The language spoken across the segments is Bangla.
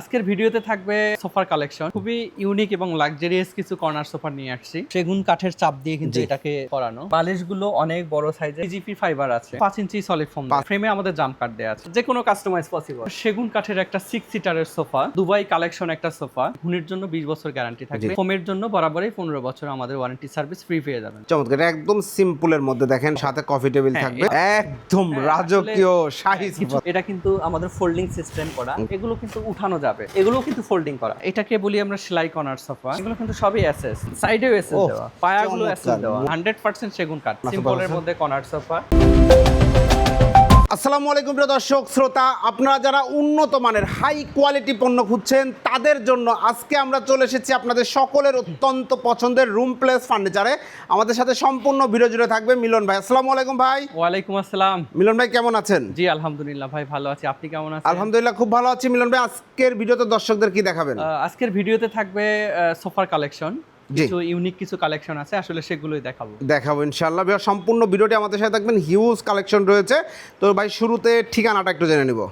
আজকের ভিডিওতে থাকবে সোফার কালেকশন। খুবই ইউনিক এবং লাক্সারিয়াস কিছু কর্নার সোফা নিয়ে আসছি। সেগুন কাঠের চাপ দিয়ে কিন্তু এটাকে করানো। বালিশগুলো অনেক বড় সাইজের জিপি ফাইবার আছে। পাঁচ ইঞ্চি সলিড ফোম ফ্রেমে আমাদের জাম কাঠ দেওয়া আছে। যে কোনো কাস্টমাইজ পসিবল সেগুন কাঠের একটা সিক্স সিটারের সোফা। দুবাই কালেকশন একটা সোফা। ঘুনির জন্য বিশ বছর গ্যারান্টি থাকবে। ফোমের জন্য বরাবরই পনেরো বছর আমাদের ওয়ারেন্টি সার্ভিস ফ্রি পেয়ে যাবেন। চমৎকার। একদম সিম্পলের মধ্যে দেখেন সাথে কফি টেবিল হ্যাঁ, থাকবে। একদম রাজকীয় শাহী হ্যাঁ, এটা কিন্তু আমাদের ফোল্ডিং সিস্টেম করা। এগুলো কিন্তু উঠানো যাবে। এগুলো কিন্তু ফোল্ডিং করা। এটাকে বলি আমরা সেলাই কর্নার সোফা। এগুলো কিন্তু সবই এসএস সাইডেও এসএস দেওয়া। পায়াগুলো এসএস। দেওয়া। 100% সেগুন কাঠ। সিম্পলের। মধ্যে কর্নার সোফা। আসসালামু আলাইকুম প্রিয় দর্শক শ্রোতা আপনারা যারা উন্নত মানের হাই কোয়ালিটি পণ্য খুঁজছেন তাদের জন্য আজকে আমরা চলে এসেছি আপনাদের সকলের অত্যন্ত পছন্দের রুম প্লেস ফার্নিচারে আমাদের সাথে সম্পূর্ণ ভিডিও জুড়ে থাকবে মিলন ভাই। আসসালামু আলাইকুম ভাই। ওয়ালাইকুম আসসালাম। মিলন ভাই কেমন আছেন? জি আলহামদুলিল্লাহ ভাই ভালো আছি। আপনি কেমন আছেন? আলহামদুলিল্লাহ খুব ভালো আছি। মিলন ভাই আজকের ভিডিওতে দর্শকদের কি দেখাবেন? আজকের ভিডিওতে থাকবে সোফার কালেকশন। কিছু ইউনিক কিছু কালেকশন আছে আসলে সেগুলোই দেখাবো। দেখাবো ইনশাল্লাহ ভাইয়া সম্পূর্ণ ভিডিওটি আমাদের সাথে থাকবেন। হিউজ কালেকশন রয়েছে। তো ভাই শুরুতে ঠিকানাটা একটু জেনে নিব।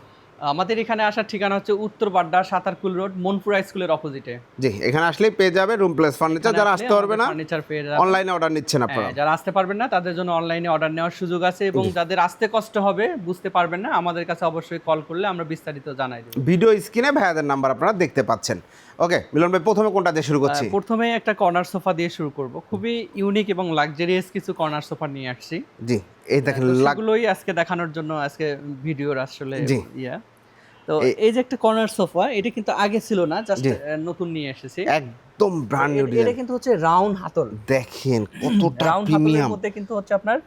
আমাদের এখানে আসার ঠিকানা হচ্ছে উত্তর বাড্ডা সাতারকুল রোড মনপুরা স্কুলের অপোজিটে জি এখানে আসলেই পেয়ে যাবে রুম প্লেস ফার্নিচার যারা আসতে পারবে না ফার্নিচার পেয়ে যাবে। অনলাইনে অর্ডার নিচ্ছেন আপনারা। হ্যাঁ, যারা আসতে পারবেন না তাদের জন্য অনলাইনে অর্ডার নেওয়ার সুযোগ আছে এবং যাদের আসতে কষ্ট হবে বুঝতে পারবেন না আমাদের কাছে অবশ্যই কল করলে আমরা বিস্তারিত জানাই দেব। ভিডিও স্ক্রিনে ভাইয়াদের নাম্বার আপনারা দেখতে পাচ্ছেন। ওকে মিলন ভাই প্রথমে কোনটা দিয়ে শুরু করছি? প্রথমে একটা কর্নার সোফা দিয়ে শুরু করব। খুবই ইউনিক এবং লাক্সারিয়াস কিছু কর্নার সোফা নিয়ে আসছি। জি এই দেখেন তো লাগ- সেগুলোই আজকে দেখানোর জন্য আজকে ভিডিওর আসলে ইয়া। তো এই- যে একটা কর্নার সোফা এটা কিন্তু আগে ছিল না জাস্ট নতুন নিয়ে এসেছি। একদম ব্র্যান্ড নিউ এটা- কিন্তু হচ্ছে রাউন্ড হাতল। দেখেন কতটা রাউন্ড হাতলের মধ্যে কিন্তু হচ্ছে আপনার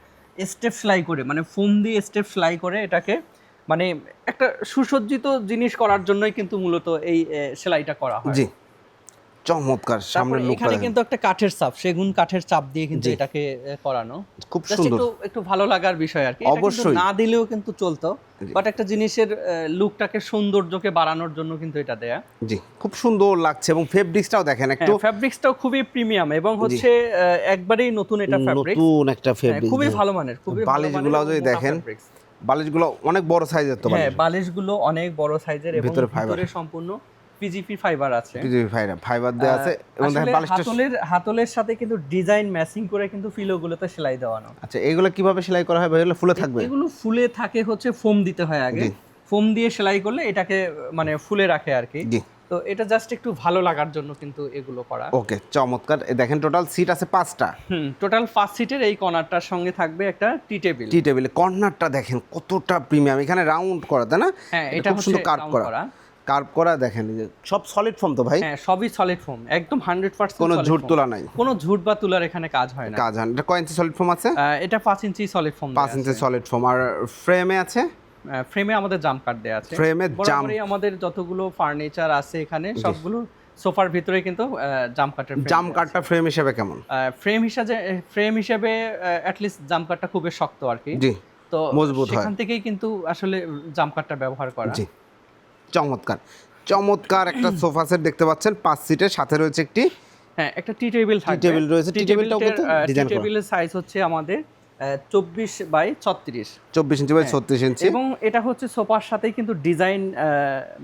স্টেপ সেলাই করে মানে ফোম দিয়ে স্টেপ সেলাই করে এটাকে। মানে একটা সুসজ্জিত জিনিস করার জন্যই কিন্তু মূলত এই সেলাইটা করা হয়। জি। চমৎকার সামনের এখানে কিন্তু একটা কাঠের চাপ সেগুন কাঠের চাপ দিয়ে কিন্তু এটাকে করানো। খুব সুন্দর। একটু ভালো লাগার বিষয় আর কি। অবশ্যই। না দিলেও কিন্তু চলতো বাট একটা জিনিসের লুকটাকে সৌন্দর্যকে বাড়ানোর জন্য কিন্তু এটা দেয়া। জি খুব সুন্দর লাগছে এবং ফেব্রিক্সটাও দেখেন একটু ফ্যাব্রিক্সটাও খুবই প্রিমিয়াম এবং হচ্ছে একবারেই নতুন এটা ফ্যাব্রিক্স নতুন একটা ফেব্রিক খুবই ভালো মানের খুবই ভালো বালিশগুলো যদি দেখেন। বালিশগুলো অনেক বড় সাইজের তো হ্যাঁ বালিশ। বালিশগুলো অনেক বড় সাইজের এবং ভিতরে সম্পূর্ণ পিজিপি ফাইবার আছে। পিজিপি ফাইবার ফাইবার দেওয়া আছে এবং দেখেন বালিশটা হাতলের হাতলের সাথে কিন্তু ডিজাইন ম্যাচিং করে কিন্তু ফিলোগুলোতে সেলাই দেওয়ানো। আচ্ছা এগুলো কীভাবে সেলাই করা হয় ভাই? এগুলো ফুলে থাকবে? এগুলো ফুলে থাকে হচ্ছে ফোম দিতে হয় আগে। ফোম দিয়ে সেলাই করলে এটাকে মানে ফুলে রাখে আর কি। জি। তো এটা জাস্ট একটু ভালো লাগার জন্য কিন্তু এগুলো করা। ওকে চমৎকার। দেখেন টোটাল সিট আছে পাঁচটা। হুম টোটাল ফার্স্ট সিটের এই কর্নারটার সঙ্গে থাকবে একটা টি টেবিল টি টেবিলে কর্নারটা দেখেন কতটা প্রিমিয়াম এখানে রাউন্ড করা তাই না? হ্যাঁ এটা হচ্ছে সুন্দর কার্ভ করা। করা। কার্ভ করা দেখেন সব সলিড ফর্ম তো ভাই? হ্যাঁ সবই সলিড ফোম একদম হান্ড্রেড পার্সেন্ট কোনো ঝুট তোলা নাই। কোনো ঝুট বা তুলার এখানে কাজ হয় না। কাজ হয় না। এটা কয় ইঞ্চি সলিড ফর্ম আছে? এটা পাঁচ ইঞ্চি সলিড ফোম পাঁচ ইঞ্চি সলিড ফর্ম আর ফ্রেমে আছে? ফ্রেমে আমাদের জাম কাট দেওয়া আছে। ফ্রেমে জাম আমাদের যতগুলো ফার্নিচার আছে এখানে সবগুলো সোফার ভিতরে কিন্তু জাম কাটের জাম কাঠটা ফ্রেম হিসেবে কেমন? ফ্রেম হিসাবে ফ্রেম হিসাবে অ্যাটলিস্ট জাম কাটটা খুবই শক্ত আর কি। জি তো মজবুত হয়। সেখান থেকেই কিন্তু আসলে জাম কাটটা ব্যবহার করা। জি চমৎকার। চমৎকার একটা সোফা সেট দেখতে পাচ্ছেন পাঁচ সিটের সাথে রয়েছে একটি হ্যাঁ একটা টি টেবিল থাকবে। টেবিল রয়েছে, টি টেবিলটাও টি design করা। টেবিলের সাইজ হচ্ছে আমাদের চব্বিশ বাই ছত্রিশ। চব্বিশ ইঞ্চি বাই ছত্রিশ ইঞ্চি। এবং এটা হচ্ছে সোফার সাথেই কিন্তু ডিজাইন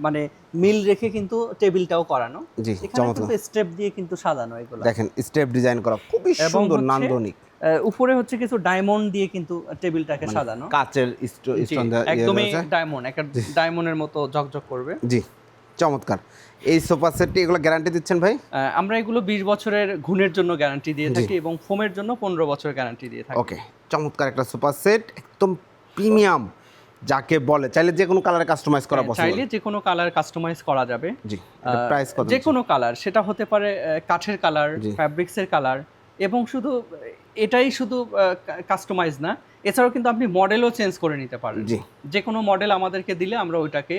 মানে মিল রেখে কিন্তু টেবিলটাও করানো। জি চমৎকার। স্টেপ দিয়ে কিন্তু সাজানো এগুলো। দেখেন স্টেপ ডিজাইন করা খুবই সুন্দর নান্দনিক। উপরে হচ্ছে কিছু ডায়মন্ড দিয়ে কিন্তু টেবিলটাকে সাজানো। কাচের ইয়ে একদমই। ডায়মন্ড একটা ডায়মন্ডের মতো ঝকঝক করবে। জি চমৎকার। এই সোফা সেটটি এগুলো গ্যারান্টি দিচ্ছেন ভাই? আমরা এগুলো বিশ বছরের ঘুণের জন্য গ্যারান্টি দিয়ে থাকি এবং ফোমের জন্য পনেরো বছর গ্যারান্টি দিয়ে থাকি। ওকে চমৎকার একটা সোফা সেট একদম প্রিমিয়াম যাকে বলে। চাইলে যে কোনো কালারে কাস্টমাইজ করা পসিবল চাইলে যে কোনো কালার কাস্টমাইজ করা যাবে। জি প্রাইস কত যে কোনো কালার সেটা হতে পারে কাঠের কালার। ফ্যাব্রিক্সের কালার এবং শুধু এটাই শুধু কাস্টমাইজ না এছাড়াও কিন্তু আপনি মডেলও চেঞ্জ করে নিতে পারেন। যে কোনো মডেল আমাদেরকে দিলে আমরা ওইটাকে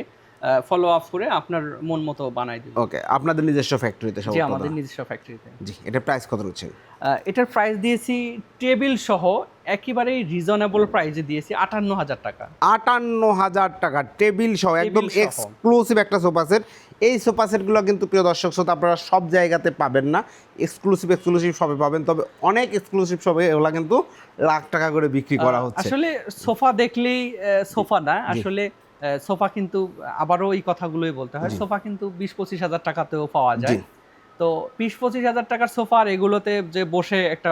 ফলো আপ করে আপনার মন মতো বানাই দিব। ওকে আপনাদের নিজস্ব ফ্যাক্টরিতে সব আমাদের নিজস্ব ফ্যাক্টরিতে জি এটা প্রাইস কত নিচ্ছেন? এটার প্রাইস দিয়েছি টেবিল সহ একেবারেই রিজনেবল প্রাইসে দিয়েছি আটান্ন হাজার টাকা। আটান্ন হাজার টাকা টেবিল সহ একদম। এক্সক্লুসিভ একটা সোফা সেট এই সোফা সেটগুলো কিন্তু প্রিয় দর্শক শ্রোতা আপনারা সব জায়গাতে পাবেন না। এক্সক্লুসিভ এক্সক্লুসিভ শপে পাবেন। তবে অনেক এক্সক্লুসিভ শপে এগুলো কিন্তু লাখ টাকা করে বিক্রি করা হচ্ছে। আসলে সোফা দেখলেই সোফা না। আসলে সোফা কিন্তু আবারও এই কথাগুলোই বলতে হয়। সোফা কিন্তু বিশ পঁচিশ হাজার টাকাতেও পাওয়া যায়। তো বিশ পঁচিশ হাজার টাকার সোফার এগুলোতে যে বসে একটা।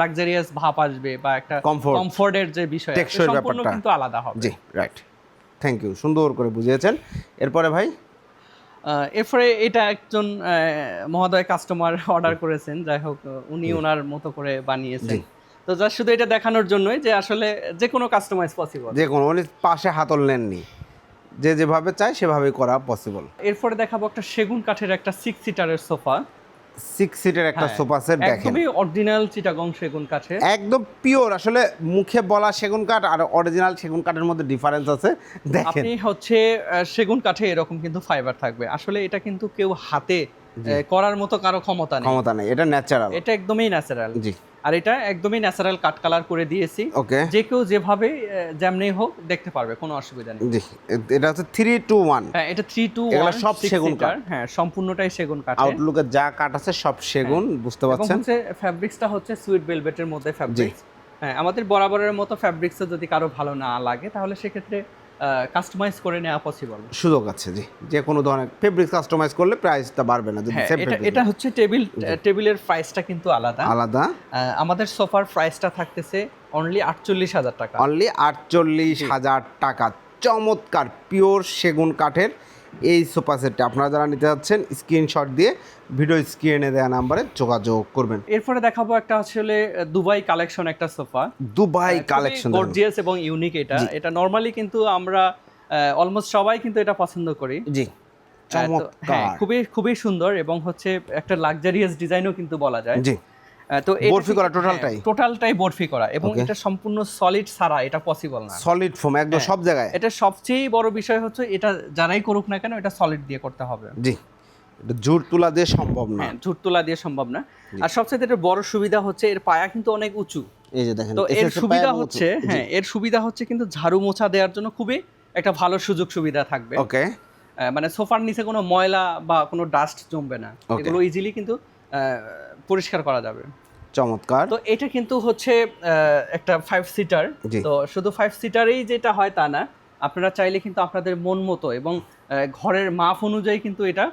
লাক্সারিয়াস ভাব আসবে বা একটা। কমফোর্টের যে বিষয় সম্পূর্ণ কিন্তু আলাদা হবে। জি রাইট থ্যাংক ইউ সুন্দর করে বুঝিয়েছেন। এরপরে ভাই? এরপরে এটা একজন মহোদয় কাস্টমার অর্ডার করেছেন। যাই হোক উনি ওনার মতো করে বানিয়েছেন। তো যা শুধু এটা দেখানোর জন্যই যে আসলে যে কোনো কাস্টমাইজ পসিবল যে কোনো উনি পাশে হাতল নেননি। যে যেভাবে চায় সেভাবেই করা পসিবল এরপরে দেখাবো একটা সেগুন কাঠের একটা সিক্স সিটারের সোফা। সিক্স সিটের একটা হ্যাঁ, সোফা সেট দেখেন। একদমই অরিজিনাল চিটাগং সেগুন কাঠের। একদম পিওর আসলে মুখে বলা সেগুন কাঠ আর অরিজিনাল সেগুন কাঠের মধ্যে ডিফারেন্স আছে। দেখেন। আপনি হচ্ছে সেগুন কাঠে এরকম কিন্তু ফাইবার থাকবে। আসলে এটা কিন্তু কেউ হাতে করার মতো কারও ক্ষমতা নেই। ক্ষমতা নেই এটা ন্যাচারাল এটা একদমই ন্যাচারাল জি। আর এটা একদমই ন্যাচারাল কাট কালার করে দিয়েছি। ওকে। যে কেউ যেভাবে যেমনি হোক দেখতে পারবে কোনো অসুবিধা নেই। জি এটা হচ্ছে থ্রি টু ওয়ান হ্যাঁ এটা থ্রি টু এগুলো সব সেগুন কাঠ। হ্যাঁ সম্পূর্ণটাই সেগুন কাঠ আউটলুকের যা কাঠ আছে সব সেগুন বুঝতে পারছেন হচ্ছে ফ্যাব্রিক্সটা হচ্ছে সুইট ভেলভেটের মধ্যে ফ্যাব্রিক্স হ্যাঁ আমাদের বরাবরের মতো ফ্যাব্রিক্সও যদি কারও ভালো না লাগে তাহলে সেক্ষেত্রে কাস্টমাইজ করে নেওয়া পসিবল সুযোগ আছে জি। যে কোনো ধরনের ফেব্রিক কাস্টমাইজ করলে প্রাইসটা বাড়বে না যদি হ্যাঁ এটা এটা হচ্ছে টেবিল টেবিলের প্রাইসটা কিন্তু আলাদা। আলাদা। আমাদের সোফার প্রাইসটা থাকতেছে অনলি আটচল্লিশ হাজার টাকা। অনলি আটচল্লিশ হাজার টাকা। চমৎকার পিওর সেগুন কাঠের এই সোফা সেটটা আপনারা যারা নিতে যাচ্ছেন স্ক্রিনশট দিয়ে ভিডিও স্ক্রিনে দেওয়া নাম্বারে যোগাযোগ করবেন। এরপরে দেখাবো একটা আসলে দুবাই কালেকশন একটা সোফা। দুবাই কালেকশন গর্জিয়াস এবং ইউনিক এটা। এটা নরমালি কিন্তু আমরা অলমোস্ট সবাই কিন্তু এটা পছন্দ করি। জি। তো, হ্যাঁ, চমৎকার খুবই খুবই সুন্দর এবং হচ্ছে একটা লাক্সারিয়াস ডিজাইনও কিন্তু বলা যায়। জি। তো বরফি করা টোটালটাই? হ্যাঁ, টোটালটাই বরফি করা এবং এটা সম্পূর্ণ সলিড এটা পসিবল না। সলিড ফোম একদম হ্যাঁ। সব জায়গায়? এটা সবচেয়ে বড় বিষয় হচ্ছে এটা যারাই করুক না কেন এটা সলিড দিয়ে করতে হবে। জি তুলা দিয়ে সম্ভব না। হ্যাঁ ঝুট তোলা দিয়ে সম্ভব না। আর সবচেয়ে এটা বড় সুবিধা হচ্ছে এর পায়া কিন্তু অনেক উঁচু। এই যে দেখেন তো এর সুবিধা হচ্ছে হ্যাঁ এর সুবিধা হচ্ছে কিন্তু ঝাড়ু মোছা দেওয়ার জন্য খুবই একটা ভালো সুযোগ সুবিধা থাকবে। ওকে মানে সোফার নিচে কোনো ময়লা বা কোনো ডাস্ট জমবে না. এগুলো ইজিলি কিন্তু পরিষ্কার করা যাবে। চমৎকার। তো এটা কিন্তু হচ্ছে একটা ফাইভ সিটার তো শুধু ফাইভ সিটারেই যেটা হয় তা না আপনারা চাইলে কিন্তু আপনাদের মন মতো এবং ঘরের মাপ অনুযায়ী কিন্তু এটা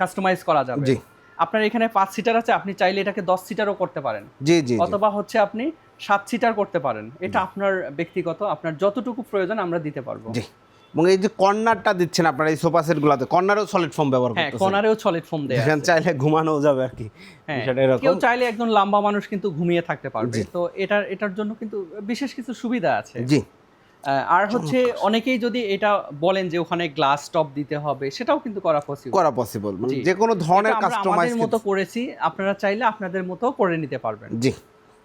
কাস্টমাইজ করা যাবে। জি। আপনার এখানে পাঁচ সিটার আছে আপনি চাইলে এটাকে দশ সিটারও করতে পারেন। জি জি। অথবা হচ্ছে আপনি সাত সিটার করতে পারেন। এটা আপনার ব্যক্তিগত আপনার যতটুকু প্রয়োজন আমরা দিতে পারব। জি। এবং এই যে কর্নারটা দিচ্ছেন আপনারা এই সোফা সেট গুলাতে কর্নারও সলিড ফোম ব্যবহার হ্যাঁ কর্নারেও সলিড ফোম দেয়া আছে। চাইলে ঘুমানো যাবে আর কি হ্যাঁ, বিষয়টা কেউ চাইলে একজন লম্বা মানুষ কিন্তু ঘুমিয়ে থাকতে পারবে। তো এটার এটার জন্য কিন্তু বিশেষ কিছু সুবিধা আছে। জি। আর হচ্ছে অনেকেই যদি এটা বলেন যে ওখানে গ্লাস টপ দিতে হবে সেটাও কিন্তু করা পসিবল করা পসিবল মানে। যে কোনো ধরনের কাস্টমাইজ আমাদের মতো করেছি আপনারা চাইলে আপনাদের মতো করে নিতে পারবেন। জি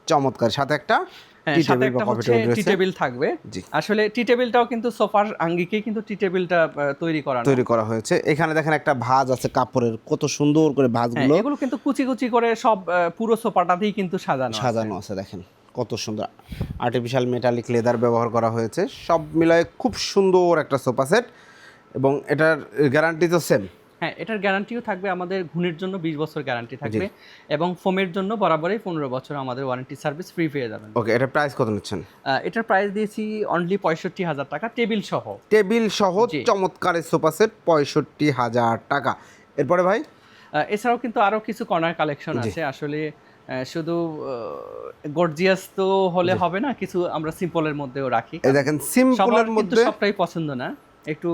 চমৎকার। সাথে একটা হ্যাঁ সাথে একটা হচ্ছে টি টেবিল থাকবে। আসলে টি টেবিলটাও কিন্তু সোফার আঙ্গিকেই কিন্তু টি টেবিলটা তৈরি করা তৈরি করা হয়েছে। এখানে দেখেন একটা ভাঁজ আছে কাপড়ের কত সুন্দর করে হ্যাঁ ভাঁজগুলো। এগুলো কিন্তু কুচি কুচি করে সব পুরো সোফাটাতেই কিন্তু সাজানো সাজানো আছে দেখেন কত সুন্দর। আর্টিফিশিয়াল মেটালিক লেদার ব্যবহার করা হয়েছে। সব মিলায় খুব সুন্দর একটা সোফা সেট এবং এটার গ্যারান্টি তো সেম হ্যাঁ এটার গ্যারান্টিও থাকবে আমাদের ঘুণের জন্য বিশ বছর গ্যারান্টি থাকবে এবং ফোমের জন্য বরাবরই পনেরো বছর আমাদের ওয়ারেন্টি সার্ভিস ফ্রি পেয়ে যাবেন। ওকে এটা প্রাইস কত নিচ্ছেন? এটার প্রাইস দিয়েছি অনলি পঁয়ষট্টি হাজার টাকা টেবিল সহ। টেবিল সহ। চমৎকার সোফা সেট পঁয়ষট্টি হাজার টাকা। এরপরে ভাই? এছাড়াও কিন্তু আরও কিছু কর্নার কালেকশন আছে। আসলে শুধু গর্জিয়াস তো হলে হবে না কিছু আমরা সিম্পলের মধ্যেও রাখি। দেখেন সিম্পলের মধ্যে সবটাই পছন্দ না। একটু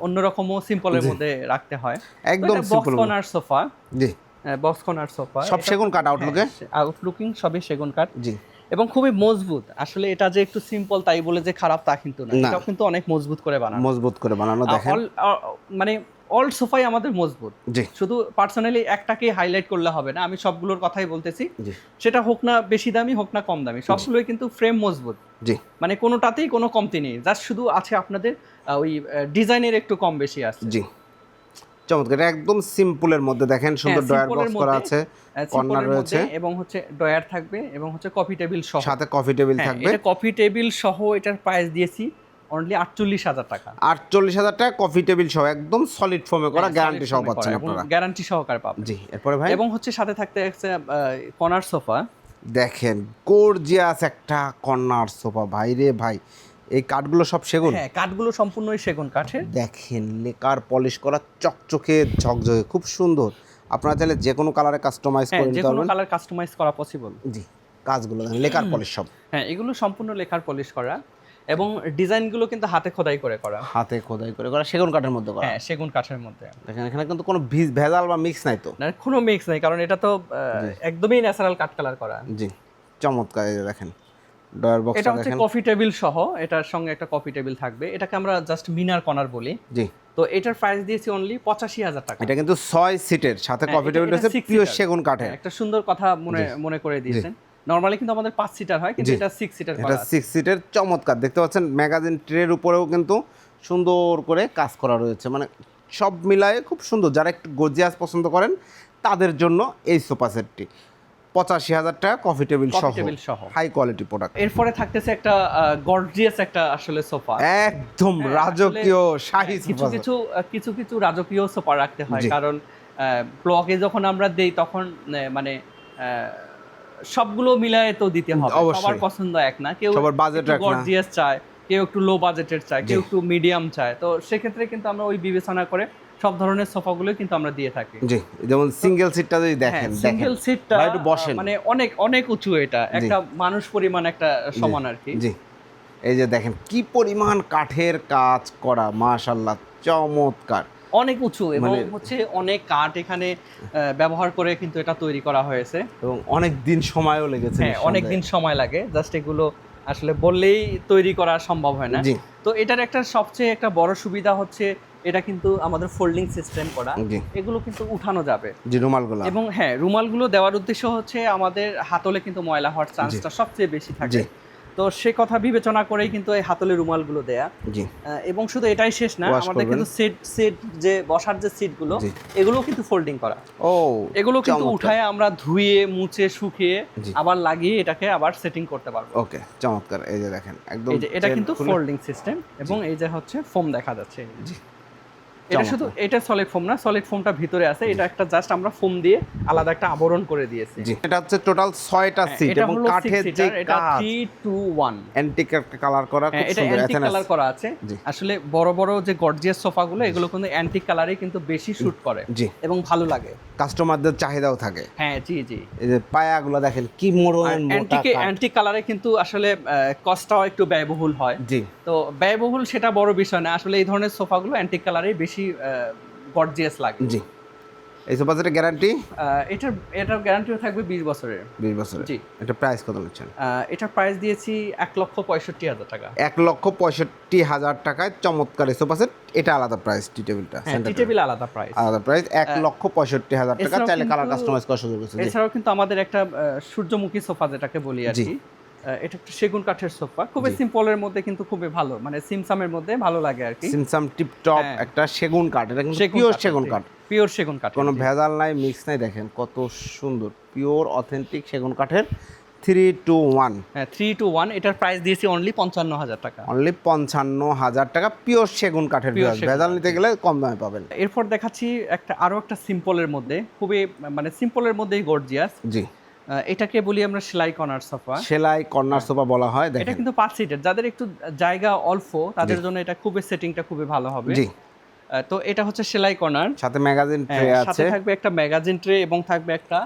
অন্যরকমও সিম্পলের মধ্যে রাখতে হয়। একদম বক্স সিম্পল কর্নার সোফা জি। বক্স কর্নার সোফা সব সেগুন কাঠ আউটলুকে আউটলুকিং সবই সেগুন কাঠ। জি। এবং খুবই মজবুত। আসলে এটা যে একটু সিম্পল তাই বলে যে খারাপ তা কিন্তু না। এটা কিন্তু অনেক মজবুত করে বানানো। মজবুত করে বানানো দেখেন। মানে অল সোফাই আমাদের মজবুত। শুধু পার্সোনালি একটাকে হাইলাইট করলে হবে না আমি সবগুলোর কথাই বলতেছি। সেটা হোক না বেশি দামি হোক না কম দামি সবগুলোই কিন্তু ফ্রেম মজবুত। জি। মানে কোনোটাতেই কোনো কমতি নেই জাস্ট শুধু আছে আপনাদের ওই ডিজাইনের একটু কম বেশি আছে। জি। চমৎকার একদম সিম্পলের মধ্যে দেখেন সুন্দর হ্যাঁ, ডয়ার বক্স করা আছে কর্নার রয়েছে। এবং হচ্ছে ডয়ার থাকবে এবং হচ্ছে কফি টেবিল সহ। সাথে কফি টেবিল হ্যাঁ, থাকবে। এটা কফি টেবিল সহ এটার প্রাইস দিয়েছি। অনলি আটচল্লিশ হাজার টাকা। আটচল্লিশ হাজার টাকা কফি টেবিল সহ একদম সলিড ফোমে করা গ্যারান্টি সহ পাচ্ছেন আপনারা। গ্যারান্টি সহকারে পাবেন। জি এরপরে ভাই? এবং হচ্ছে সাথে থাকতে একটা কর্নার সোফা দেখেন গর্জিয়াস একটা কর্নার সোফা ভাই রে ভাই এই কাঠগুলো সব সেগুন? হ্যাঁ কাঠগুলো সম্পূর্ণই সেগুন কাঠের। দেখেন লেকার পলিশ করা চকচকে ঝকঝকে খুব সুন্দর। আপনারা চাইলে যে কোনো কালারে কাস্টমাইজ হ্যাঁ করে যে কোনো কালার কাস্টমাইজ করা পসিবল জি কাজগুলো লেকার পলিশ সব। হ্যাঁ এগুলো সম্পূর্ণ লেখার পলিশ করা। এবং ডিজাইনগুলো কিন্তু হাতে খোদাই করে করা। হাতে খোদাই করে করা সেগুন কাঠের মধ্যে করা। হ্যাঁ সেগুন কাঠের মধ্যে। দেখেন এখানে কিন্তু কোনো ভেজাল বা মিক্স নাই তো। না কোনো মিক্স নেই কারণ এটা তো একদমই ন্যাচারাল কাঠ কালার করা। জি চমৎকার দেখেন। ডয়ার বক্স এটা হচ্ছে কফি টেবিল সহ এটার সঙ্গে একটা কফি টেবিল থাকবে। এটাকে আমরা জাস্ট মিনার কর্নার বলি। জি। তো এটার প্রাইস দিয়েছি অনলি পঁচাশি হাজার টাকা। এটা কিন্তু ছয় সিটের সাথে হ্যাঁ, কফি টেবিল এটা হচ্ছে six পিওর সেগুন কাঠের। হ্যাঁ, একটা সুন্দর কথা মনে মনে করে দিয়েছেন। নর্মালি কিন্তু আমাদের পাঁচ সিটার হয় কিন্তু এটা সিক্স সিটার এটা সিক্স সিটের চমৎকার। দেখতে পাচ্ছেন ম্যাগাজিন ট্রের উপরেও কিন্তু সুন্দর করে কাজ করা রয়েছে। মানে সব মিলায়ে খুব সুন্দর। যারা একটু গর্জিয়াস পছন্দ করেন তাদের জন্য এই সোফা সেটটি পঁচাশি হাজার টাকা কফি টেবিল সহ। হাই কোয়ালিটি প্রোডাক্ট এরপরে থাকতেছে একটা গর্জিয়াস একটা আসলে সোফা একদম হ্যাঁ, রাজকীয় আসলে, শাহী হ্যাঁ, কিছু কিছু কিছু কিছু রাজকীয় সোফা রাখতে হয়। কারণ ব্লগে যখন আমরা দেই তখন মানে সবগুলো মিলায়ে তো দিতে হবে। সবার পছন্দ এক না। কেউ সবার budget এক না। গর্জিয়াস চায় কেউ একটু লো বাজেটের চায় কেউ একটু মিডিয়াম চায়। তো সেক্ষেত্রে কিন্তু আমরা ওই বিবেচনা করে সব ধরনের সোফাগুলো কিন্তু আমরা দিয়ে থাকি। জি যেমন সিঙ্গেল সিটটা যদি দেখেন দেখেন। সিঙ্গেল সিটটা একটু বসেন। মানে অনেক অনেক উঁচু এটা। একটা মানুষ পরিমাণ একটা সমান আর কি। জি। এই যে দেখেন কি পরিমাণ কাঠের কাজ করা মাশাল্লাহ চমৎকার। অনেক উঁচু এবং মানে- হচ্ছে অনেক কাঠ এখানে ব্যবহার করে কিন্তু এটা তৈরি করা হয়েছে। এবং অনেক দিন সময়ও লেগেছে হ্যাঁ অনেক দিন সময় লাগে। জাস্ট এগুলো আসলে বললেই তৈরি করা সম্ভব হয় না। তো এটার একটা সবচেয়ে একটা বড় সুবিধা হচ্ছে এটা কিন্তু আমাদের ফোল্ডিং সিস্টেম করা। এগুলো কিন্তু উঠানো যাবে। জি রুমালগুলো। এবং হ্যাঁ রুমালগুলো দেওয়ার উদ্দেশ্য হচ্ছে আমাদের হাতলে কিন্তু ময়লা হওয়ার চান্সটা সবচেয়ে বেশি থাকে। তো সে কথা বিবেচনা করেই কিন্তু এই হাতলে রুমালগুলো দেয়া। জি। এবং শুধু এটাই শেষ না আমাদের কিন্তু সেট সেট যে বসার যে সিটগুলো। এগুলো কিন্তু ফোল্ডিং করা। ও এগুলো কিন্তু উঠায় আমরা ধুয়ে মুছে শুকিয়ে আবার লাগিয়ে এটাকে আবার সেটিং করতে পারব। ওকে চমৎকার। এই যে দেখেন একদম এই যে এটা কিন্তু ফোল্ডিং সিস্টেম এবং এই যে হচ্ছে ফোম দেখা যাচ্ছে। জি। এটা শুধু এটা সলিড ফোম না সলিড ফোমটা ভিতরে আছে। এটা একটা জাস্ট আমরা ফোম দিয়ে আলাদা একটা আবরণ করে দিয়েছি। এটা হচ্ছে টোটাল ছয়টা হ্যাঁ, সিট এবং কাঠের যে সিটার এটা কাজ three two one antique colour করা খুব এটা সুন্দর অ্যান্টিক কালার করা আছে। আসলে বড় বড় যে গর্জিয়াস সোফাগুলো এগুলো কিন্তু অ্যান্টিক কালারই কিন্তু বেশি শুট করে এবং ভালো লাগে। কাস্টমারদের চাহিদাও থাকে। হ্যাঁ জি জি। এই যে পায়াগুলো দেখেন কি মোড়ন মোটা অ্যান্টিক কালারে কিন্তু আসলে কস্টটাও একটু ব্যয়বহুল হয়। জি। তো ব্যয়বহুল সেটা বড় বিষয় না। আসলে এই ধরনের সোফাগুলো অ্যান্টিক কালারেই বেশি গর্জিয়াস লাগে। জি। এই সোফা সেটের গ্যারান্টি এটার এটার গ্যারান্টিও থাকবে বিশ বছরের। বিশ বছরের। জি। এটা প্রাইস কত নিচ্ছেন? এটার প্রাইস দিয়েছি এক লক্ষ পঁয়ষট্টি হাজার টাকা। এক লক্ষ পঁয়ষট্টি হাজার টাকায় চমৎকার এই সোফা সেট এটা আলাদা প্রাইস টি টেবিলটা হ্যাঁ টি টেবিল আলাদা প্রাইস আলাদা প্রাইস এক লক্ষ পঁয়ষট্টি হাজার টাকা। চাইলে কালার কাস্টমাইজ করার সুযোগ আছে। এছাড়াও কিন্তু আমাদের একটা সূর্যমুখী সোফা যেটাকে বলি আর কি। এটা একটা সেগুন কাঠের সোফা। খুবই সিম্পলের মধ্যে কিন্তু খুবই ভালো। মানে সিমসামের মধ্যে ভালো লাগে আর কি। সিমসাম টিপ টপ হ্যাঁ। একটা সেগুন কাঠ। এটা কিন্তু পিওর সেগুন কাঠ। পিওর সেগুন কাঠ। কোনো ভেজাল নাই মিক্স নাই দেখেন কত সুন্দর। পিওর অথেন্টিক সেগুন কাঠের থ্রি টু ওয়ান হ্যাঁ থ্রি টু ওয়ান এটার প্রাইস দিয়েছি অনলি পঞ্চান্ন হাজার টাকা। অনলি পঞ্চান্ন হাজার টাকা পিওর সেগুন কাঠের ভেজাল। নিতে গেলে কম দামে পাবেন। এরপর দেখাচ্ছি একটা আরও একটা সিম্পলের মধ্যে। খুবই মানে সিম্পলের মধ্যেই গর্জিয়াস জি। এটাকে বলি আমরা সেলাই কর্নার সোফা। সেলাই কর্নার সোফা বলা হয় এটা কিন্তু পাঁচ সিটের। যাদের একটু জায়গা অল্প তাদের জন্য এটা খুবই সেটিংটা খুবই ভালো হবে। জি। তো এটা হচ্ছে সেলাই কর্নার। সাথে ম্যাগাজিন ট্রে আছে। সাথে থাকবে একটা ম্যাগাজিন ট্রে এবং থাকবে একটা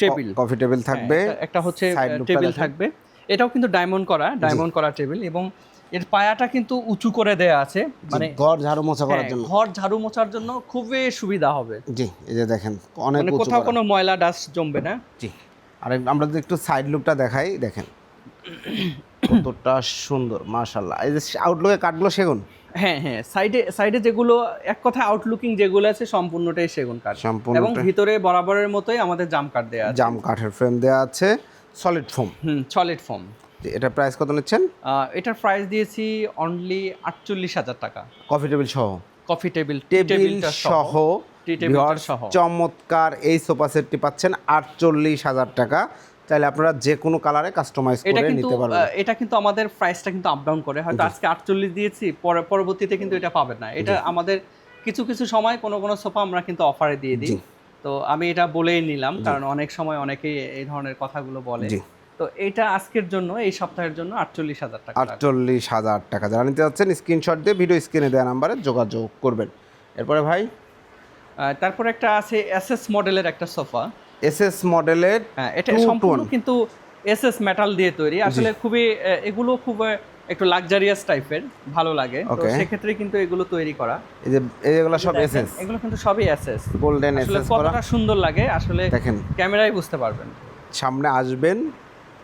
টেবিল। কফি টেবিল থাকবে একটা হচ্ছে টেবিল থাকবে। এটাও কিন্তু ডায়মন্ড করা ডায়মন্ড করা টেবিল এবং এর পায়াটা কিন্তু উঁচু করে দেয়া আছে মানে ঘর ঝাড়ু মোছা করার হ্যাঁ, জন্য। ঘর ঝাড়ু মোছার জন্য খুবই সুবিধা হবে। জি এই যে দেখেন অনেক মানে কোথাও কোনো ময়লা ডাস্ট জমবে না। জি। আর আমরা যদি একটু সাইড লুকটা দেখাই দেখেন। কতটা সুন্দর মাশাল্লাহ এই যে আউটলুকে কাঠগুলো সেগুন? হ্যাঁ হ্যাঁ। সাইডে সাইডে যেগুলো এক কথা আউটলুকিং যেগুলো আছে সম্পূর্ণটাই সেগুন কাঠ সম্পূর্ণ এবং ভিতরে বরাবরের মতোই আমাদের জাম কাঠ দেয়া আছে। জাম কাঠের ফ্রেম দেওয়া আছে সলিড ফোম হুম সলিড ফোম এটা প্রাইস কত নিচ্ছেন? এটার প্রাইস দিয়েছি অনলি আটচল্লিশ হাজার টাকা। কফি টেবিল সহ? কফি টেবিল টেবিল সহ। চমৎকার এই সোফা সেটটি পাচ্ছেন আটচল্লিশ হাজার টাকা। চাইলে আপনারা যে কোনো কালারে কাস্টমাইজ করে নিতে পারবেন। এটা কিন্তু আমাদের প্রাইসটা কিন্তু আপ ডাউন করে। হয়তো আজকে আটচল্লিশ দিয়েছি পরে পরবর্তীতে কিন্তু এটা পাবেন না। এটা আমাদের কিছু কিছু সময় কোনো কোনো সোফা আমরা কিন্তু অফারে দিয়ে দিই। তো আমি এটা বলেই নিলাম কারণ অনেক সময় অনেকেই এই ধরনের কথাগুলো বলে। তো এটা আজকের জন্য এই সপ্তাহের জন্য আটচল্লিশ হাজার টাকা। আটচল্লিশ হাজার টাকা। যারা নিতে যাচ্ছেন স্ক্রিনশট দিয়ে ভিডিও স্ক্রিনে দেওয়া নাম্বারে যোগাযোগ করবেন। এরপরে ভাই তারপর একটা আছে এসএস মডেলের একটা সোফা এস এস মডেলের হ্যাঁ এটা সম্পূর্ণ। কিন্তু এসএস মেটাল দিয়ে তৈরি। আসলে খুবই এগুলো খুব একটু লাক্সারিয়াস টাইপের ভালো লাগে। তো. সেক্ষেত্রে কিন্তু এগুলো তৈরি করা। এই যে এগুলো সব এস এস এগুলো কিন্তু সবই এসএস গোল্ডেন এস এস করা। কতটা সুন্দর লাগে আসলে দেখেন। ক্যামেরায় বুঝতে পারবেন। সামনে আসবেন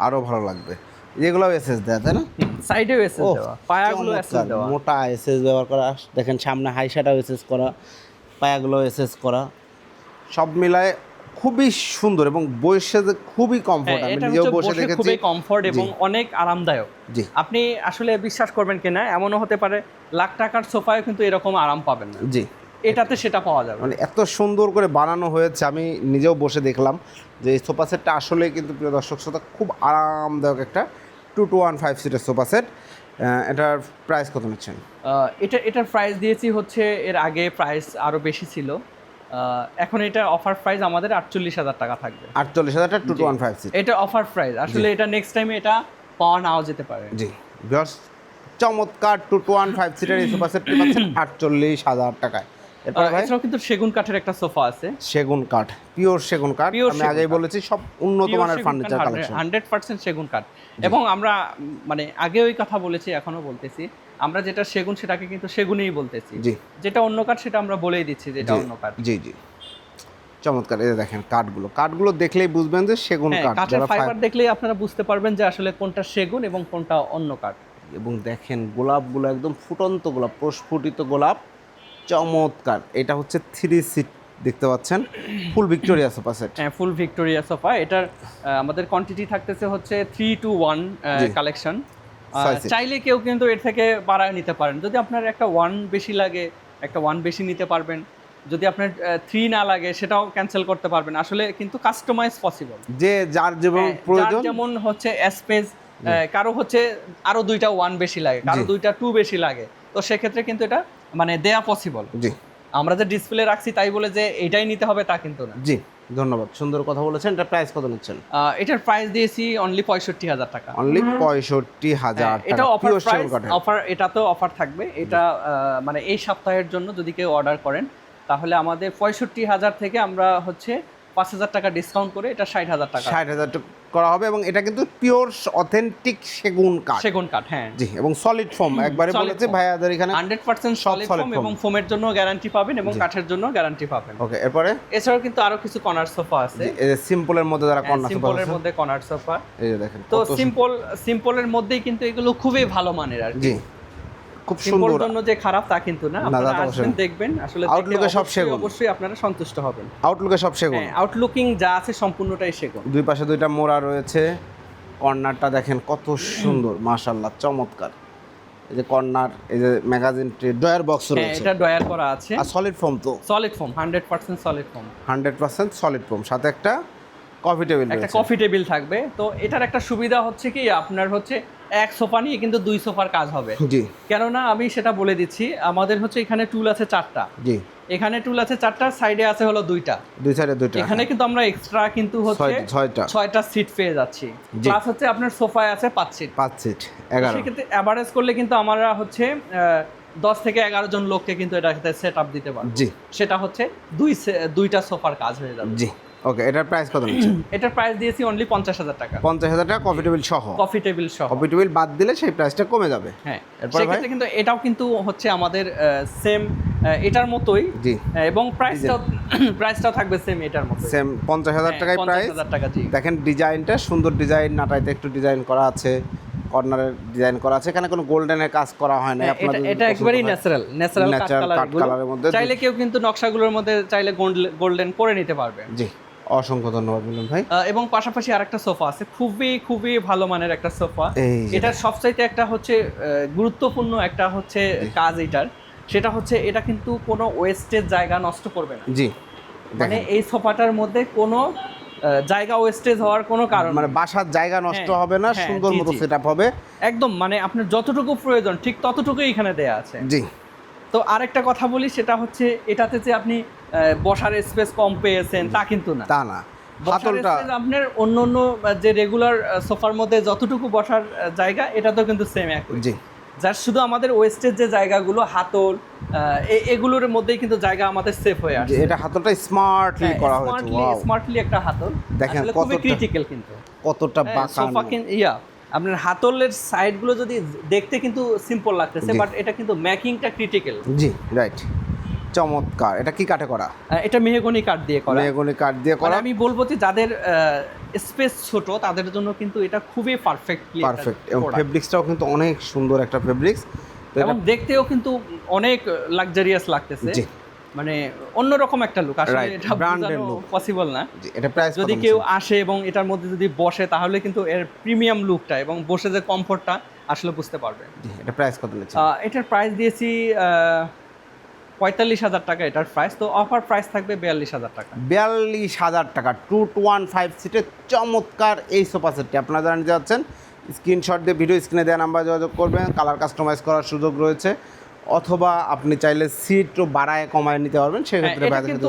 আরও ভালো লাগবে। যেগুলো এস এস দেয় তাই না? সাইডেও এসএস দেওয়া। পায়াগুলো এসএস দেওয়া। মোটা এসএস ব্যবহার করা। দেখেন সামনে হাইসাটাও এসএস করা। পায়াগুলো এসএস করা। সব মিলায় খুবই সুন্দর এবং বসে যে খুবই কমফোর্ট হ্যাঁ, আমি নিজেও বসে বসে দেখেছি। খুবই কমফোর্ট এবং অনেক আরামদায়ক। জি। আপনি আসলে বিশ্বাস করবেন কিনা এমনও হতে পারে লাখ টাকার সোফায় কিন্তু এরকম আরাম পাবেন না। জি। এটাতে সেটা পাওয়া যাবে। মানে এত সুন্দর করে বানানো হয়েছে আমি নিজেও বসে দেখলাম যে এই সোফা সেটটা আসলে কিন্তু প্রিয় দর্শক শ্রোতা খুব আরামদায়ক একটা টু টু ওয়ান ফাইভ সিটের সোফা সেট। এটার প্রাইস কত নিচ্ছেন? এটা এটার প্রাইস দিয়েছি হচ্ছে এর আগে প্রাইস আরও বেশি ছিল। এখন এটা অফার প্রাইস আমাদের আটচল্লিশ হাজার টাকা থাকবে। আটচল্লিশ হাজার টু টু ওয়ান ফাইভ এটা অফার প্রাইস আসলে এটা নেক্সট টাইমে এটা পাওয়া নাও যেতে পারে। জি। চমৎকার two two one five seater এই সুপার সেটটি পাচ্ছেন আটচল্লিশ হাজার টাকায়। এছাড়াও কিন্তু সেগুন কাঠের একটা সোফা আছে। সেগুন কাঠ পিওর সেগুন কাঠ। আমি আগেই বলেছি সব উন্নত মানের ফার্নিচার কালেকশন হান্ড্রেড পার্সেন্ট সেগুন কাঠ। এবং আমরা মানে আগে ওই কথা বলেছি এখনও বলতেছি আমরা যেটা সেগুন সেটাকে কিন্তু সেগুনই বলতেছি। যেটা অন্য কাঠ সেটা আমরা বলেই দিচ্ছি যেটা অন্য কাঠ। জি জি। চমৎকার এই দেখেন কাঠগুলো। কাঠগুলো দেখলেই বুঝবেন যে সেগুন হ্যাঁ কাঠ যারা ফাইবার দেখলেই আপনারা বুঝতে পারবেন যে আসলে কোনটা সেগুন এবং কোনটা অন্য কাঠ। এবং দেখেন গোলাপগুলো একদম ফুটন্ত গোলাপ প্রস্ফুটিত গোলাপ। চমৎকার। এটা হচ্ছে থ্রি সিট দেখতে পাচ্ছেন? ফুল ভিক্টোরিয়া সোফা সেট হ্যাঁ ফুল ভিক্টোরিয়া সোফা এটার আমাদের কোয়ান্টিটি থাকতেছে হচ্ছে থ্রি টু ওয়ান কালেকশন চাইলে কেউ কিন্তু এর থেকে বাড়ায় নিতে পারেন। যদি আপনার একটা ওয়ান বেশি লাগে একটা ওয়ান বেশি নিতে পারবেন। যদি আপনার থ্রি না লাগে সেটাও ক্যান্সেল করতে পারবেন। আসলে কিন্তু কাস্টমাইজ পসিবল যে যার যেমন প্রয়োজন। যেমন হচ্ছে স্পেস কারও হচ্ছে আরও দুইটা ওয়ান বেশি লাগে কারও দুইটা টু বেশি লাগে। তো সেক্ষেত্রে কিন্তু এটা মানে দেয়া পসিবল জি। আমরা যে ডিসপ্লে রাখছি তাই বলে যে এটাই নিতে হবে তা কিন্তু না। জি ধন্যবাদ। সুন্দর কথা বলেছেন। এটা প্রাইস কত নিচ্ছেন? এটার প্রাইস দিয়েছি অনলি পঁয়ষট্টি হাজার টাকা। অনলি পঁয়ষট্টি হাজার হ্যাঁ, এটা অফার প্রাইস অফার এটা এটাতেও অফার থাকবে। এটা মানে এই সপ্তাহের জন্য যদি কেউ অর্ডার করেন তাহলে আমাদের পঁয়ষট্টি হাজার থেকে আমরা হচ্ছে পাঁচ হাজার টাকা ডিসকাউন্ট করে এটা ষাট হাজার টাকা। ষাট হাজার করা হবে এবং এটা কিন্তু পিওর অথেন্টিক সেগুন কাঠ। সেগুন কাঠ হ্যাঁ। জি এবং সলিড ফর্ম একবারে বলেছে। ভাইয়াদের এখানে হান্ড্রেড পার্সেন্ট সব সলিড ফোম এবং ফোমের জন্য গ্যারান্টি পাবেন এবং কাঠের জন্য গ্যারান্টি পাবেন। ওকে এরপরে? এছাড়াও কিন্তু আরও কিছু কর্নার সোফা আছে। এই যে সিম্পলের মধ্যে যারা কন্যা সোফা সিম্পলের মধ্যে কর্নার সোফা এই যে দেখেন তো সিম্পল সিম্পলের মধ্যেই কিন্তু এগুলো খুবই ভালো মানের আর কি। জি। খুব সুন্দর। জন্য যে খারাপ তা কিন্তু না। আপনারা আসবেন দেখবেন। আসলে দেখে সব সেগুন। অবশ্যই আপনারা সন্তুষ্ট হবেন। আউটলুকে সব সেগুন। হ্যাঁ আউটলুকিং যা আছে সম্পূর্ণটাই সেগুন। দুই পাশে দুইটা মোড়া রয়েছে। কর্নারটা দেখেন কত সুন্দর মাশাল্লাহ চমৎকার। এই যে কর্নার এই যে ম্যাগাজিন ডয়ার বক্স হ্যাঁ রয়েছে। এটা ডয়ার করা আছে। আর সলিড ফর্ম তো। Solid foam hundred percent solid foam hundred percent solid foam সাথে একটা কফি টেবিল একটা কফি টেবিল থাকবে। তো এটার একটা সুবিধা হচ্ছে কি আপনার হচ্ছে এক সোফা নিয়ে কিন্তু দুই সোফার কাজ হবে। জি। কেননা আমি সেটা বলে দিচ্ছি আমাদের হচ্ছে এখানে টুল আছে চারটা। জি। এখানে টুল আছে চারটা সাইডে আছে হলো দুইটা। দুই সাইডে দুইটা। এখানে কিন্তু আমরা এক্সট্রা কিন্তু হচ্ছে ছয়টা। ছয়টা সিট পেয়ে যাচ্ছি। প্লাস হচ্ছে আপনার সোফায় আছে পাঁচ সিট পাঁচ সিট এগারো। সেক্ষেত্রে অ্যাভারেজ করলে কিন্তু আমরা হচ্ছে দশ থেকে এগারো জন লোককে কিন্তু এটাতে সেট আপ দিতে পারব। জি। সেটা হচ্ছে দুই দুইটা সোফার কাজ হয়ে যাবে। জি। ওকে এটার প্রাইস কত নিচ্ছে? এটার প্রাইস দিয়েছি অনলি পঞ্চাশ হাজার টাকা। পঞ্চাশ হাজার টাকা কফি টেবিল সহ। কফি টেবিল সহ। কফি টেবিল বাদ দিলে সেই প্রাইসটা কমে যাবে। হ্যাঁ? সেক্ষেত্রে কিন্তু এটাও কিন্তু হচ্ছে আমাদের সেম এটার মতোই। জি। এবং প্রাইসটাও প্রাইসটাও থাকবে সেম এটার মতো সেম পঞ্চাশ হাজার টাকায় প্রাইস টাকা জি। দেখেন ডিজাইনটা সুন্দর ডিজাইন নাটাইতে একটু ডিজাইন করা আছে কর্নারের ডিজাইন করা আছে। এখানে কোনো গোল্ডেনের কাজ করা হয় না হ্যাঁ, এটা এটা একেবারেই natural natural cut Natural colour cut colour এর মধ্যে। চাইলে কেউ কিন্তু নকশাগুলোর মধ্যে চাইলে গোল্ডেন করে নিতে পারবে। জি। অসংখ্য ধন্যবাদ মিলন ভাই। এবং পাশাপাশি আরেকটা সোফা আছে খুবই খুবই ভালো মানের একটা সোফা। যে। সবচাইতে একটা হচ্ছে গুরুত্বপূর্ণ একটা হচ্ছে কাজ এটার। সেটা হচ্ছে এটা কিন্তু কোনো ওয়েস্টেজ জায়গা নষ্ট করবে না। জি। মানে এই সোফাটার মধ্যে কোনো জায়গা ওয়েস্টেজ হওয়ার কোনো কারণ মানে বাসার জায়গা নষ্ট হ্যাঁ, হবে না হ্যাঁ, সুন্দর মতো জি। সেট হবে। একদম মানে আপনার যতটুকু প্রয়োজন ঠিক ততটুকুই এখানে দেয়া আছে। জি। তো আরেকটা কথা বলি সেটা হচ্ছে এটাতে যে আপনি বসার স্পেস কম পেয়েছেন তা কিন্তু না। তা না। হাতলটা আপনার অন্য অন্য যে রেগুলার সোফার মধ্যে যতটুকু বসার জায়গা এটা তো কিন্তু সেম একই। জি। যার শুধু আমাদের ওয়েস্টের যে জায়গাগুলো হাতল এগুলোর মধ্যেই কিন্তু জায়গা আমাদের সেফ হয়ে আসে এটা হাতলটা স্মার্টলি করা হয়েছে স্মার্টলি একটা হাতল। দেখেন কতটা- ক্রিটিক্যাল কিন্তু। কতটা বাঁকানো। সোফা কিন ইয়া। আপনার হাতলের সাইডগুলো যদি দেখতে কিন্তু সিম্পল লাগতেছে বাট এটা কিন্তু ম্যাকিংটা ক্রিটিক্যাল জি রাইট চমৎকার। এটা কি কাঠে করা? এটা মেহগনি কাঠ দিয়ে করা। মেহগনি কাঠ দিয়ে করা। আমি বলব যে যাদের স্পেস ছোট তাদের জন্য কিন্তু এটা খুবই পারফেক্টলি পারফেক্ট এবং ফেব্রিক্সটাও কিন্তু অনেক সুন্দর একটা ফেব্রিক্স এবং দেখতেও কিন্তু অনেক লাক্সারিয়াস লাগতেছে। জি। মানে অন্যরকম একটা লুক আসলে এটা বোঝানো look. পসিবল না। এটা প্রাইস যদি কেউ আসে এবং এটার মধ্যে যদি বসে তাহলে কিন্তু এর প্রিমিয়াম লুকটা এবং বসে যে কমফোর্টটা আসলে বুঝতে পারবে। এটা প্রাইস কত নিচ্ছে? এটার প্রাইস দিয়েছি পঁয়তাল্লিশ হাজার টাকা এটার প্রাইস তো অফার প্রাইস থাকবে বিয়াল্লিশ হাজার টাকা। বিয়াল্লিশ হাজার টাকা। টু টু ওয়ান ফাইভ সিটের চমৎকার এই সোফা সেটটি আপনারা যারা নিতে যাচ্ছেন স্ক্রিনশট দিয়ে ভিডিও স্ক্রিনে দেওয়া নাম্বার যোগাযোগ করবেন। কালার কাস্টমাইজ করার সুযোগ রয়েছে। অথবা আপনি চাইলে সিটও বাড়ায় কমায় নিতে পারবেন সেক্ষেত্রে এটা কিন্তু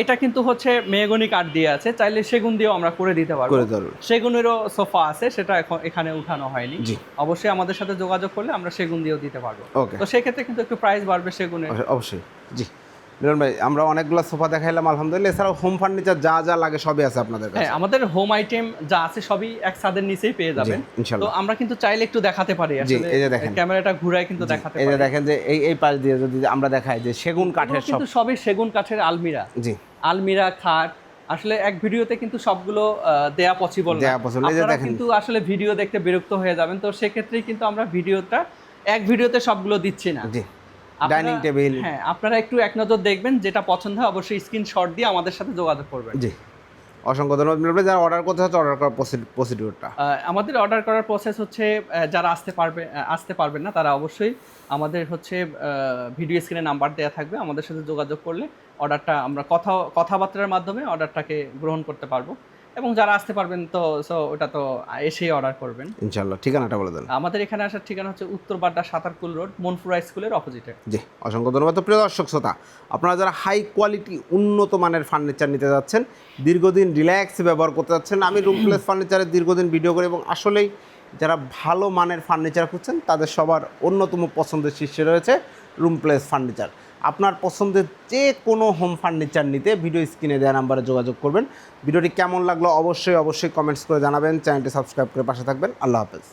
এটা হচ্ছে মেহগনি কাঠ দিয়ে আছে চাইলে সেগুন দিয়েও আমরা করে দিতে পারব। করে সেগুনেরও সোফা আছে সেটা এখন এখানে উঠানো হয়নি। অবশ্যই আমাদের সাথে যোগাযোগ করলে আমরা সেগুন দিয়েও দিতে পারব। তো সেক্ষেত্রে কিন্তু একটু প্রাইস বাড়বে সেগুনের। অবশ্যই। জি। মিলন ভাই আমরা অনেকগুলো সোফা দেখাইলাম আলহামদুলিল্লাহ। এছাড়াও হোম ফার্নিচার যা যা লাগে সবই আছে আপনাদের কাছে। হ্যাঁ আমাদের হোম আইটেম যা আছে সবই এক ছাদের নিচেই পেয়ে যাবেন। তো আমরা কিন্তু চাইলে একটু দেখাতে পারি আসলে এই যে দেখেন। ক্যামেরাটা ঘুরায় কিন্তু দেখাতে পারি এই যে দেখেন যে এই এই পাশ দিয়ে যদি আমরা দেখাই যে সেগুন কাঠের সব। কিন্তু সবই সেগুন কাঠের আলমিরা। জি। আলমিরা খাট আসলে এক ভিডিওতে কিন্তু সবগুলো দেয়া পসিবল দেয়া possible, এই যে আপনারা দেখেন। কিন্তু আসলে ভিডিও দেখতে বিরক্ত হয়ে যাবেন তো সেক্ষেত্রেই কিন্তু আমরা ভিডিওটা এক ভিডিওতে সবগুলো দিচ্ছি না। জি। Dining table. হ্যাঁ আপনারা একটু এক নজর দেখবেন যেটা পছন্দ হয় অবশ্যই স্ক্রিনশট দিয়ে আমাদের সাথে যোগাযোগ করবেন। জি। অসংখ্য ধন্যবাদ ভাই যারা অর্ডার করতে হচ্ছে অর্ডার করার প্রসিডিউরটা আমাদের অর্ডার করার প্রসেস হচ্ছে যারা আসতে পারবে আসতে পারবেন না তারা অবশ্যই আমাদের হচ্ছে ভিডিও স্ক্রিনে নাম্বার দেওয়া থাকবে আমাদের সাথে যোগাযোগ করলে অর্ডারটা আমরা কথা কথাবার্তার মাধ্যমে অর্ডারটাকে গ্রহণ করতে পারব। এবং যারা আসতে পারবেন তো সো ওটা তো এসেই অর্ডার করবেন। ইনশাল্লাহ ঠিকানাটা বলে দেন। আমাদের এখানে আসার ঠিকানা হচ্ছে উত্তর বাড্ডা সাতারকুল রোড মনপুরা স্কুলের অপোজিটে জি অসংখ্য ধন্যবাদ। তো প্রিয় দর্শক শ্রোতা আপনারা যারা হাই কোয়ালিটি উন্নত মানের ফার্নিচার নিতে যাচ্ছেন দীর্ঘদিন রিল্যাক্স ব্যবহার করতে যাচ্ছেন আমি রুম প্লেস ফার্নিচারের দীর্ঘদিন ভিডিও করি এবং আসলেই যারা ভালো মানের ফার্নিচার খুঁজছেন তাদের সবার অন্যতম পছন্দের শীর্ষে রয়েছে রুম প্লেস ফার্নিচার আপনার পছন্দের যে কোনো হোম ফার্নিচার নিতে ভিডিও স্ক্রিনে দেওয়া নাম্বারে যোগাযোগ করবেন। ভিডিওটি কেমন লাগল অবশ্যই অবশ্যই কমেন্টস করে জানাবেন। চ্যানেলটি সাবস্ক্রাইব করে পাশে থাকবেন। আল্লাহ হাফেজ।